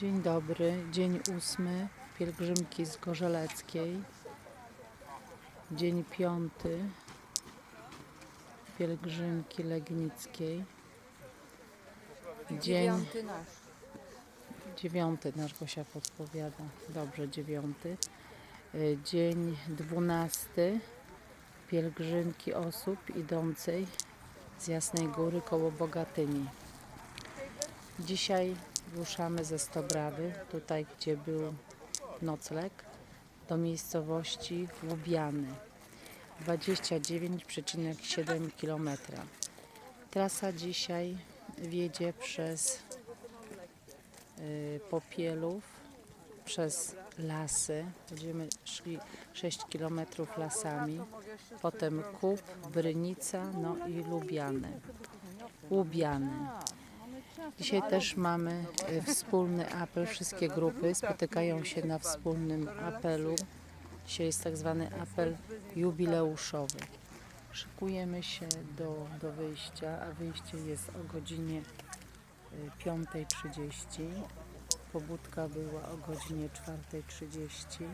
Dzień dobry, dzień ósmy, pielgrzymki z Gorzeleckiej. Dzień piąty, pielgrzymki Legnickiej. Dzień Dziewiąty nasz. dziewiąty, nasz Gosia podpowiada. Dobrze, dziewiąty. Y, Dzień dwunasty, pielgrzymki osób idącej z Jasnej Góry koło Bogatyni. Dzisiaj ruszamy ze Stobrawy, tutaj gdzie był nocleg, do miejscowości Łubiany. 29,7 km. Trasa dzisiaj wiedzie przez y, Popielów, przez lasy. Będziemy szli 6 km lasami, potem Kup, Brynica, no i Lubiany. Łubiany. Dzisiaj też mamy y, wspólny apel. Wszystkie grupy spotykają się na wspólnym apelu. Dzisiaj jest tak zwany apel jubileuszowy. Szykujemy się do, do wyjścia, a wyjście jest o godzinie y, 5.30. Pobudka była o godzinie 4.30.